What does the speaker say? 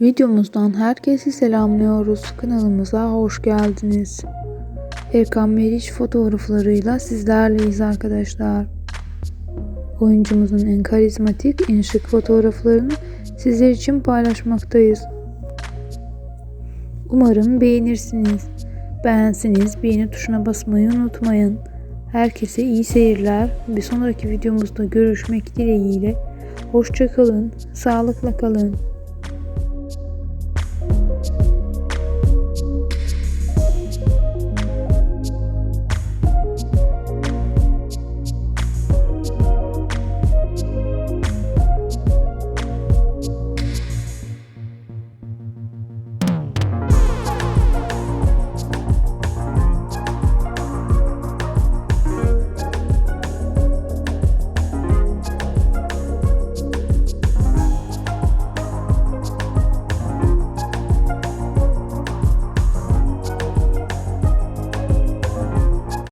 Videomuzdan herkesi selamlıyoruz. Kanalımıza hoş geldiniz. Erkan Meriç fotoğraflarıyla sizlerleyiz arkadaşlar. Oyuncumuzun en karizmatik, en şık fotoğraflarını sizler için paylaşmaktayız. Umarım beğenirsiniz. Beğensiniz, beğeni tuşuna basmayı unutmayın. Herkese iyi seyirler. Bir sonraki videomuzda görüşmek dileğiyle. Hoşçakalın, sağlıkla kalın.